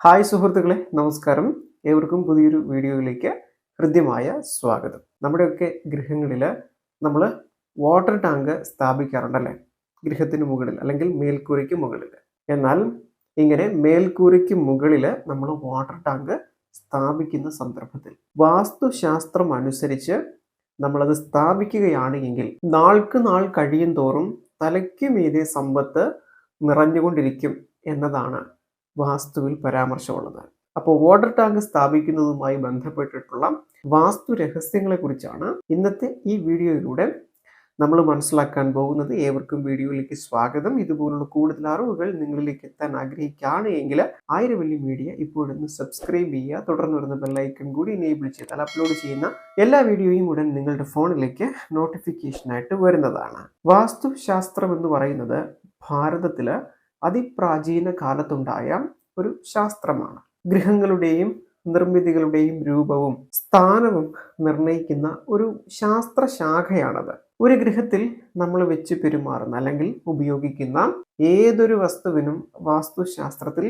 Hi സുഹൃത്തുക്കളെ നമസ്കാരം. ഏവർക്കും പുതിയൊരു വീഡിയോയിലേക്ക് ഹൃദ്യമായ സ്വാഗതം. നമ്മുടെയൊക്കെ ഗൃഹങ്ങളിൽ നമ്മൾ വാട്ടർ ടാങ്ക് സ്ഥാപിക്കാറുണ്ട് അല്ലേ ഗൃഹത്തിന് മുകളിൽ അല്ലെങ്കിൽ മേൽക്കൂരയ്ക്ക് മുകളിൽ. എന്നാൽ ഇങ്ങനെ മേൽക്കൂരയ്ക്ക് മുകളിൽ നമ്മൾ വാട്ടർ ടാങ്ക് സ്ഥാപിക്കുന്ന സന്ദർഭത്തിൽ വാസ്തുശാസ്ത്രം അനുസരിച്ച് നമ്മളത് സ്ഥാപിക്കുകയാണെങ്കിൽ നാൾക്ക് നാൾ കഴിയും തോറും തലയ്ക്ക് മീതെ സമ്പത്ത് നിറഞ്ഞുകൊണ്ടിരിക്കും എന്നതാണ് വാസ്തുവിൽ പരാമർശമുള്ളത്. അപ്പോൾ വാട്ടർ ടാങ്ക് സ്ഥാപിക്കുന്നതുമായി ബന്ധപ്പെട്ടിട്ടുള്ള വാസ്തു രഹസ്യങ്ങളെക്കുറിച്ചാണ് ഇന്നത്തെ ഈ വീഡിയോയിലൂടെ നമ്മൾ മനസ്സിലാക്കാൻ പോകുന്നത്. ഏവർക്കും വീഡിയോയിലേക്ക് സ്വാഗതം. ഇതുപോലുള്ള കൂടുതൽ അറിവുകൾ നിങ്ങളിലേക്ക് എത്താൻ ആഗ്രഹിക്കുകയാണ് എങ്കിൽ ആയിരവല്ലി മീഡിയ ഇപ്പോഴൊന്ന് സബ്സ്ക്രൈബ് ചെയ്യുക. തുടർന്ന് വരുന്ന ബെല്ലൈക്കൺ കൂടി എനേബിൾ ചെയ്താൽ അപ്ലോഡ് ചെയ്യുന്ന എല്ലാ വീഡിയോയും ഉടൻ നിങ്ങളുടെ ഫോണിലേക്ക് നോട്ടിഫിക്കേഷനായിട്ട് വരുന്നതാണ്. വാസ്തുശാസ്ത്രം എന്ന് പറയുന്നത് ഭാരതത്തിൽ അതിപ്രാചീന കാലത്തുണ്ടായ ഒരു ശാസ്ത്രമാണ്. ഗൃഹങ്ങളുടെയും നിർമ്മിതികളുടെയും രൂപവും സ്ഥാനവും നിർണയിക്കുന്ന ഒരു ശാസ്ത്ര ശാഖയാണത് ഒരു ഗൃഹത്തിൽ നമ്മൾ വെച്ച് പെരുമാറുന്ന അല്ലെങ്കിൽ ഉപയോഗിക്കുന്ന ഏതൊരു വസ്തുവിനും വാസ്തുശാസ്ത്രത്തിൽ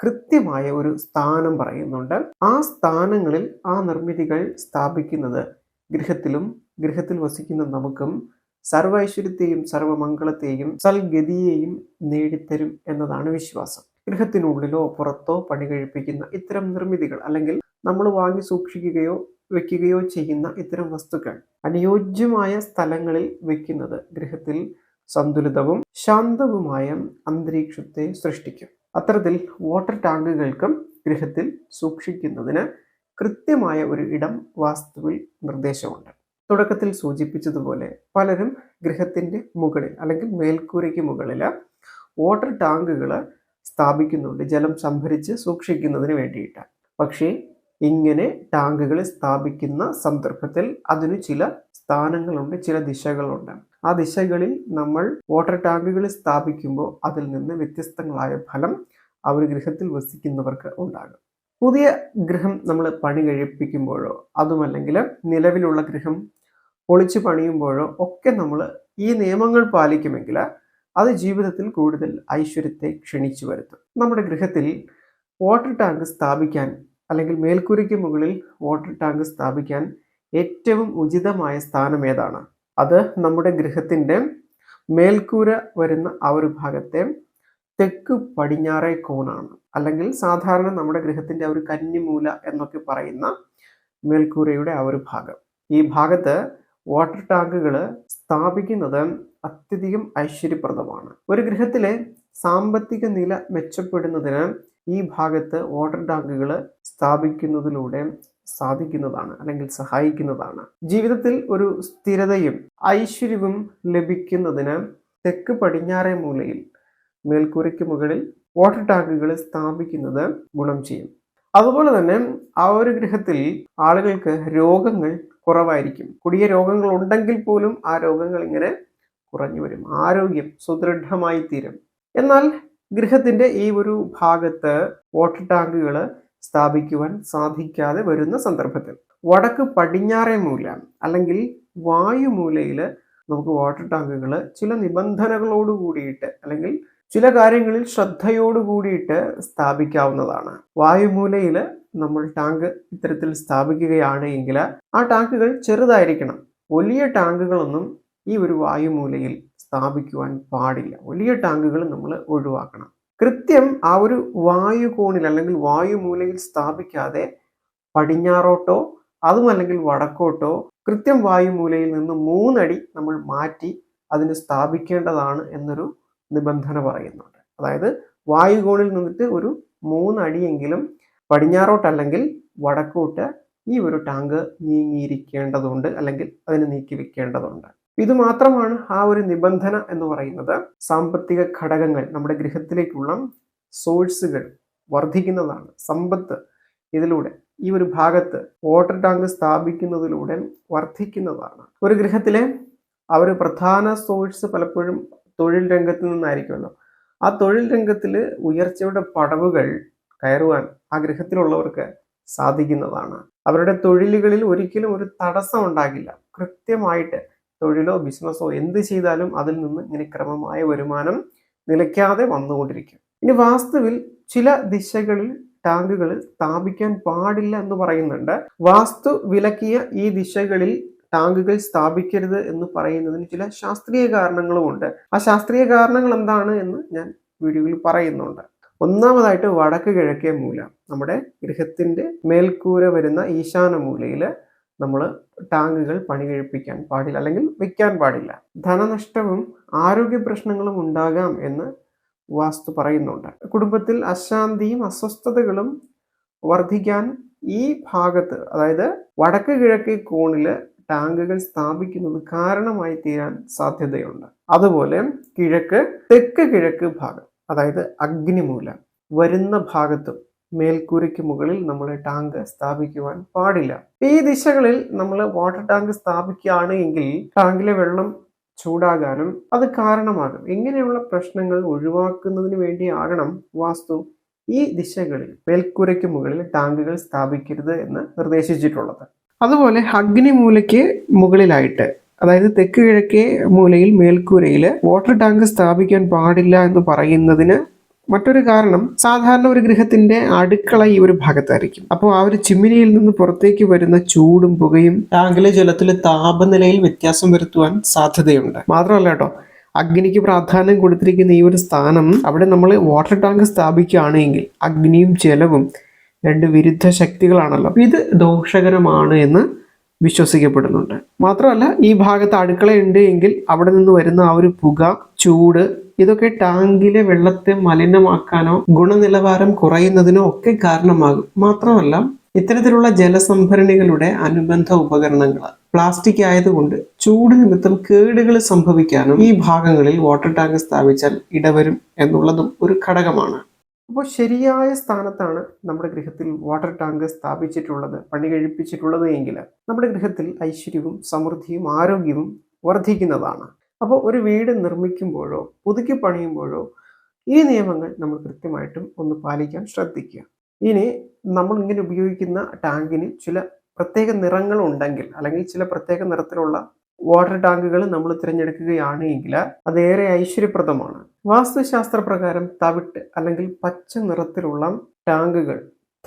കൃത്യമായ ഒരു സ്ഥാനം പറയുന്നുണ്ട്. ആ സ്ഥാനങ്ങളിൽ ആ നിർമ്മിതികൾ സ്ഥാപിക്കുന്നത് ഗൃഹത്തിലും ഗൃഹത്തിൽ വസിക്കുന്ന നമുക്കും സർവൈശ്വര്യത്തെയും സർവമംഗളത്തെയും സൽഗതിയെയും നേടിത്തരും എന്നതാണ് വിശ്വാസം. ഗൃഹത്തിനുള്ളിലോ പുറത്തോ പണി കഴിപ്പിക്കുന്ന ഇത്തരം നിർമ്മിതികൾ അല്ലെങ്കിൽ നമ്മൾ വാങ്ങി സൂക്ഷിക്കുകയോ വെക്കുകയോ ചെയ്യുന്ന ഇത്തരം വസ്തുക്കൾ അനുയോജ്യമായ സ്ഥലങ്ങളിൽ വെക്കുന്നത് ഗൃഹത്തിൽ സന്തുലിതവും ശാന്തവുമായ അന്തരീക്ഷത്തെ സൃഷ്ടിക്കും. അത്തരത്തിൽ വാട്ടർ ടാങ്കുകൾക്കും ഗൃഹത്തിൽ സൂക്ഷിക്കുന്നതിന് കൃത്യമായ ഒരു ഇടം വാസ്തുവിൽ നിർദ്ദേശമുണ്ട്. തുടക്കത്തിൽ സൂചിപ്പിച്ചതുപോലെ പലരും ഗൃഹത്തിന്റെ മുകളിൽ അല്ലെങ്കിൽ മേൽക്കൂരയ്ക്ക് മുകളിൽ വാട്ടർ ടാങ്കുകൾ സ്ഥാപിക്കുന്നുണ്ട്. ജലം സംഭരിച്ച് സൂക്ഷിക്കുന്നതിന് വേണ്ടിയിട്ട്. പക്ഷേ ഇങ്ങനെ ടാങ്കുകൾ സ്ഥാപിക്കുന്ന സന്ദർഭത്തിൽ അതിന് ചില സ്ഥാനങ്ങളുണ്ട് ചില ദിശകളുണ്ട്. ആ ദിശകളിൽ നമ്മൾ വാട്ടർ ടാങ്കുകൾ സ്ഥാപിക്കുമ്പോൾ അതിൽ നിന്ന് വ്യത്യസ്തങ്ങളായ ഫലം ആ ഒരു ഗൃഹത്തിൽ വസിക്കുന്നവർക്ക് ഉണ്ടാകും. പുതിയ ഗൃഹം നമ്മൾ പണി കഴിപ്പിക്കുമ്പോഴോ അതുമല്ലെങ്കിൽ നിലവിലുള്ള ഗൃഹം പൊളിച്ചു പണിയുമ്പോഴോ ഒക്കെ നമ്മൾ ഈ നിയമങ്ങൾ പാലിക്കുമെങ്കിൽ അത് ജീവിതത്തിൽ കൂടുതൽ ഐശ്വര്യത്തെ ക്ഷണിച്ചു വരുത്തും. നമ്മുടെ ഗൃഹത്തിൽ വാട്ടർ ടാങ്ക് സ്ഥാപിക്കാൻ അല്ലെങ്കിൽ മേൽക്കൂരയ്ക്ക് മുകളിൽ വാട്ടർ ടാങ്ക് സ്ഥാപിക്കാൻ ഏറ്റവും ഉചിതമായ സ്ഥാനം ഏതാണ്? അത് നമ്മുടെ ഗൃഹത്തിന്റെ മേൽക്കൂര വരുന്ന ആ ഒരു ഭാഗത്തെ തെക്ക് പടിഞ്ഞാറേ കോണാണ്. അല്ലെങ്കിൽ സാധാരണ നമ്മുടെ ഗൃഹത്തിന്റെ ഒരു കന്നിമൂല എന്നൊക്കെ പറയുന്ന മേൽക്കൂരയുടെ ആ ഒരു ഭാഗം. ഈ ഭാഗത്ത് വാട്ടർ ടാങ്കുകൾ സ്ഥാപിക്കുന്നത് അത്യധികം ഐശ്വര്യപ്രദമാണ്. ഒരു ഗൃഹത്തിലെ സാമ്പത്തിക നില മെച്ചപ്പെടുന്നതിന് ഈ ഭാഗത്ത് വാട്ടർ ടാങ്കുകൾ സ്ഥാപിക്കുന്നതിലൂടെ സാധിക്കുന്നതാണ് അല്ലെങ്കിൽ സഹായിക്കുന്നതാണ്. ജീവിതത്തിൽ ഒരു സ്ഥിരതയും ഐശ്വര്യവും ലഭിക്കുന്നതിന് തെക്ക് പടിഞ്ഞാറേ മൂലയിൽ മേൽക്കൂരയ്ക്ക് മുകളിൽ വാട്ടർ ടാങ്കുകൾ സ്ഥാപിക്കുന്നത് ഗുണം ചെയ്യും. അതുപോലെ തന്നെ ആ ഒരു ഗൃഹത്തിൽ ആളുകൾക്ക് രോഗങ്ങൾ കുറവായിരിക്കും. കൊടിയ രോഗങ്ങൾ ഉണ്ടെങ്കിൽ പോലും ആ രോഗങ്ങൾ ഇങ്ങനെ കുറഞ്ഞു വരും. ആരോഗ്യം സുദൃഢമായി തീരും എന്നാൽ ഗൃഹത്തിന്റെ ഈ ഒരു ഭാഗത്ത് വാട്ടർ ടാങ്കുകൾ സ്ഥാപിക്കുവാൻ സാധിക്കാതെ വരുന്ന സന്ദർഭത്തിൽ വടക്ക് പടിഞ്ഞാറേ മൂല അല്ലെങ്കിൽ വായുമൂലയിൽ നമുക്ക് വാട്ടർ ടാങ്കുകൾ ചില നിബന്ധനകളോട് കൂടിയിട്ട് അല്ലെങ്കിൽ ചില കാര്യങ്ങളിൽ ശ്രദ്ധയോട് കൂടിയിട്ട് സ്ഥാപിക്കാവുന്നതാണ്. വായുമൂലയിൽ നമ്മൾ ടാങ്ക് ഇത്തരത്തിൽ സ്ഥാപിക്കുകയാണ് എങ്കിൽ ആ ടാങ്കുകൾ ചെറുതായിരിക്കണം. വലിയ ടാങ്കുകളൊന്നും ഈ ഒരു വായുമൂലയിൽ സ്ഥാപിക്കുവാൻ പാടില്ല. വലിയ ടാങ്കുകൾ നമ്മൾ ഒഴിവാക്കണം. കൃത്യം ആ ഒരു വായു കോണിൽ അല്ലെങ്കിൽ വായുമൂലയിൽ സ്ഥാപിക്കാതെ പടിഞ്ഞാറോട്ടോ അതുമല്ലെങ്കിൽ വടക്കോട്ടോ കൃത്യം വായുമൂലയിൽ നിന്ന് മൂന്നടി നമ്മൾ മാറ്റി അതിന് സ്ഥാപിക്കേണ്ടതാണ് എന്നൊരു നിബന്ധന പറയുന്നുണ്ട്. അതായത് വായുകോണിൽ നിന്നിട്ട് ഒരു മൂന്നടിയെങ്കിലും പടിഞ്ഞാറോട്ടല്ലെങ്കിൽ വടക്കോട്ട് ഈ ഒരു ടാങ്ക് നീങ്ങിയിരിക്കേണ്ടതുണ്ട് അല്ലെങ്കിൽ അതിനെ നീക്കി വെക്കേണ്ടതുണ്ട്. ഇത് മാത്രമാണ് ആ ഒരു നിബന്ധന എന്ന് പറയുന്നത്. സാമ്പത്തിക ഘടകങ്ങൾ നമ്മുടെ ഗൃഹത്തിലേക്കുള്ള സോഴ്സുകൾ വർദ്ധിക്കുന്നതാണ്. സമ്പത്ത് ഇതിലൂടെ ഈ ഒരു ഭാഗത്ത് വാട്ടർ ടാങ്ക് സ്ഥാപിക്കുന്നതിലൂടെ വർദ്ധിക്കുന്നതാണ്. ഒരു ഗൃഹത്തിലെ ആ ഒരു പ്രധാന സോഴ്സ് പലപ്പോഴും തൊഴിൽ രംഗത്ത് നിന്നായിരിക്കുമല്ലോ. ആ തൊഴിൽ രംഗത്തിൽ ഉയർച്ചയുടെ പടവുകൾ കയറുവാൻ ആ ഗൃഹത്തിലുള്ളവർക്ക് സാധിക്കുന്നതാണ്. അവരുടെ തൊഴിലുകളിൽ ഒരിക്കലും ഒരു തടസ്സം ഉണ്ടാകില്ല. കൃത്യമായിട്ട് തൊഴിലോ ബിസിനസ്സോ എന്ത് ചെയ്താലും അതിൽ നിന്ന് ഇങ്ങനെ ക്രമമായ വരുമാനം നിലയ്ക്കാതെ വന്നുകൊണ്ടിരിക്കും. ഇനി വാസ്തുവിൽ ചില ദിശകളിൽ ടാങ്കുകൾ സ്ഥാപിക്കാൻ പാടില്ല എന്ന് പറയുന്നുണ്ട്. വാസ്തു വിലക്കിയ ഈ ദിശകളിൽ ടാങ്കുകൾ സ്ഥാപിക്കരുത് എന്ന് പറയുന്നതിന് ചില ശാസ്ത്രീയ കാരണങ്ങളുമുണ്ട്. ആ ശാസ്ത്രീയ കാരണങ്ങൾ എന്താണ് എന്ന് ഞാൻ വീഡിയോയിൽ പറയുന്നുണ്ട്. ഒന്നാമതായിട്ട് വടക്ക് കിഴക്കേ മൂല. നമ്മുടെ ഗൃഹത്തിന്റെ മേൽക്കൂര വരുന്ന ഈശാന മൂലയിൽ നമ്മൾ ടാങ്കുകൾ പണി കഴിപ്പിക്കാൻ പാടില്ല അല്ലെങ്കിൽ വയ്ക്കാൻ പാടില്ല. ധനനഷ്ടവും ആരോഗ്യ പ്രശ്നങ്ങളും ഉണ്ടാകാം എന്ന് വാസ്തു പറയുന്നുണ്ട്. കുടുംബത്തിൽ അശാന്തിയും അസ്വസ്ഥതകളും വർദ്ധിക്കാൻ ഈ ഭാഗത്ത് അതായത് വടക്ക് കിഴക്കേ കോണിൽ ടാങ്കുകൾ സ്ഥാപിക്കുന്നത് കാരണമായി തീരാൻ സാധ്യതയുണ്ട്. അതുപോലെ കിഴക്ക് തെക്ക് കിഴക്ക് ഭാഗം. അതായത് അഗ്നിമൂലം. വരുന്ന ഭാഗത്തും മേൽക്കൂരയ്ക്ക് മുകളിൽ നമ്മൾ ടാങ്ക് സ്ഥാപിക്കുവാൻ പാടില്ല. ഈ ദിശകളിൽ നമ്മൾ വാട്ടർ ടാങ്ക് സ്ഥാപിക്കുകയാണ് എങ്കിൽ ടാങ്കിലെ വെള്ളം ചൂടാകാനും അത് കാരണമാകും. ഇങ്ങനെയുള്ള പ്രശ്നങ്ങൾ ഒഴിവാക്കുന്നതിന് വേണ്ടിയാകണം വാസ്തു ഈ ദിശകളിൽ മേൽക്കൂരയ്ക്ക് മുകളിൽ ടാങ്കുകൾ സ്ഥാപിക്കരുത് എന്ന് നിർദ്ദേശിച്ചിട്ടുള്ളത്. അതുപോലെ അഗ്നിമൂലയ്ക്ക് മുകളിലായിട്ട് അതായത് തെക്ക് കിഴക്കേ മൂലയിൽ മേൽക്കൂരയിൽ വാട്ടർ ടാങ്ക് സ്ഥാപിക്കാൻ പാടില്ല എന്ന് പറയുന്നതിന് മറ്റൊരു കാരണം സാധാരണ ഒരു ഗൃഹത്തിന്റെ അടുക്കള ഈ ഒരു ഭാഗത്തായിരിക്കും. അപ്പോൾ ആ ഒരു ചിമ്മിനിയിൽ നിന്ന് പുറത്തേക്ക് വരുന്ന ചൂടും പുകയും ടാങ്കിലെ ജലത്തിലെ താപനിലയിൽ വ്യത്യാസം വരുത്തുവാൻ സാധ്യതയുണ്ട്. മാത്രമല്ല കേട്ടോ അഗ്നിക്ക് പ്രാധാന്യം കൊടുത്തിരിക്കുന്ന ഈ ഒരു സ്ഥാനം അവിടെ നമ്മൾ വാട്ടർ ടാങ്ക് സ്ഥാപിക്കുകയാണെങ്കിൽ അഗ്നിയും ജലവും രണ്ട് വിരുദ്ധ ശക്തികളാണല്ലോ. ഇത് ദോഷകരമാണ് എന്ന് വിശ്വസിക്കപ്പെടുന്നുണ്ട്. മാത്രമല്ല ഈ ഭാഗത്ത് അടുക്കളയുണ്ട് എങ്കിൽ അവിടെ നിന്ന് വരുന്ന ആ ഒരു പുക ചൂട് ഇതൊക്കെ ടാങ്കിലെ വെള്ളത്തെ മലിനമാക്കാനോ ഗുണനിലവാരം കുറയുന്നതിനോ ഒക്കെ കാരണമാകും. മാത്രമല്ല ഇത്തരത്തിലുള്ള ജലസംഭരണികളുടെ അനുബന്ധ ഉപകരണങ്ങൾ പ്ലാസ്റ്റിക് ആയതുകൊണ്ട് ചൂട് നിമിത്തം കേടുകൾ സംഭവിക്കാനും ഈ ഭാഗങ്ങളിൽ വാട്ടർ ടാങ്ക് സ്ഥാപിച്ചാൽ ഇടവരും എന്നുള്ളതും ഒരു ഘടകമാണ്. അപ്പോൾ ശരിയായ സ്ഥാനത്താണ് നമ്മുടെ ഗൃഹത്തിൽ വാട്ടർ ടാങ്ക് സ്ഥാപിച്ചിട്ടുള്ളത് പണി കഴിപ്പിച്ചിട്ടുള്ളത് എങ്കിൽ നമ്മുടെ ഗൃഹത്തിൽ ഐശ്വര്യവും സമൃദ്ധിയും ആരോഗ്യവും വർദ്ധിക്കുന്നതാണ്. അപ്പോൾ ഒരു വീട് നിർമ്മിക്കുമ്പോഴോ പുതുക്കി പണിയുമ്പോഴോ ഈ നിയമങ്ങൾ നമ്മൾ കൃത്യമായിട്ടും ഒന്ന് പാലിക്കാൻ ശ്രദ്ധിക്കുക. ഇനി നമ്മൾ ഇങ്ങനെ ഉപയോഗിക്കുന്ന ടാങ്കിന് ചില പ്രത്യേക നിറങ്ങളുണ്ടെങ്കിൽ അല്ലെങ്കിൽ ചില പ്രത്യേക നിറത്തിലുള്ള വാട്ടർ ടാങ്കുകൾ നമ്മൾ തിരഞ്ഞെടുക്കുകയാണ് എങ്കിൽ അതേറെ ഐശ്വര്യപ്രദമാണ്. വാസ്തുശാസ്ത്ര പ്രകാരം തവിട്ട് അല്ലെങ്കിൽ പച്ച നിറത്തിലുള്ള ടാങ്കുകൾ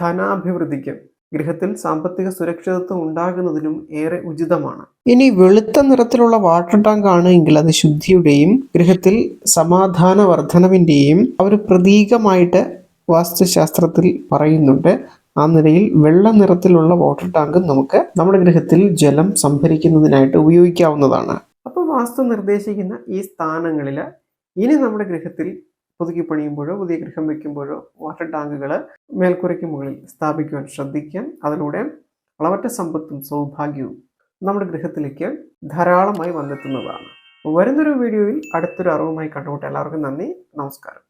ധനാഭിവൃദ്ധിക്കും ഗൃഹത്തിൽ സാമ്പത്തിക സുരക്ഷിതത്വം ഉണ്ടാകുന്നതിനും ഏറെ ഉചിതമാണ്. ഇനി വെളുത്ത നിറത്തിലുള്ള വാട്ടർ ടാങ്ക് ആണ് എങ്കിൽ അത് ശുദ്ധിയുടെയും ഗൃഹത്തിൽ സമാധാന വർധനവിന്റെയും ഒരു പ്രതീകമായിട്ട് വാസ്തുശാസ്ത്രത്തിൽ പറയുന്നുണ്ട്. ആ നിലയിൽ വെള്ള നിറത്തിലുള്ള വാട്ടർ ടാങ്ക് നമുക്ക് നമ്മുടെ ഗൃഹത്തിൽ ജലം സംഭരിക്കുന്നതിനായിട്ട് ഉപയോഗിക്കാവുന്നതാണ്. അപ്പോൾ വാസ്തു നിർദ്ദേശിക്കുന്ന ഈ സ്ഥാനങ്ങളിൽ ഇനി നമ്മുടെ ഗൃഹത്തിൽ പുതുക്കി പണിയുമ്പോഴോ പുതിയ ഗൃഹം വെക്കുമ്പോഴോ വാട്ടർ ടാങ്കുകൾ മേൽക്കുരയ്ക്ക് മുകളിൽ സ്ഥാപിക്കുവാൻ ശ്രദ്ധിക്കാം അതിലൂടെ അളവറ്റ സമ്പത്തും സൗഭാഗ്യവും നമ്മുടെ ഗൃഹത്തിലേക്ക് ധാരാളമായി വന്നെത്തുന്നതാണ്. വരുന്നൊരു വീഡിയോയിൽ അടുത്തൊരു അറിവുമായി കണ്ടുമുട്ട എല്ലാവർക്കും നന്ദി നമസ്കാരം.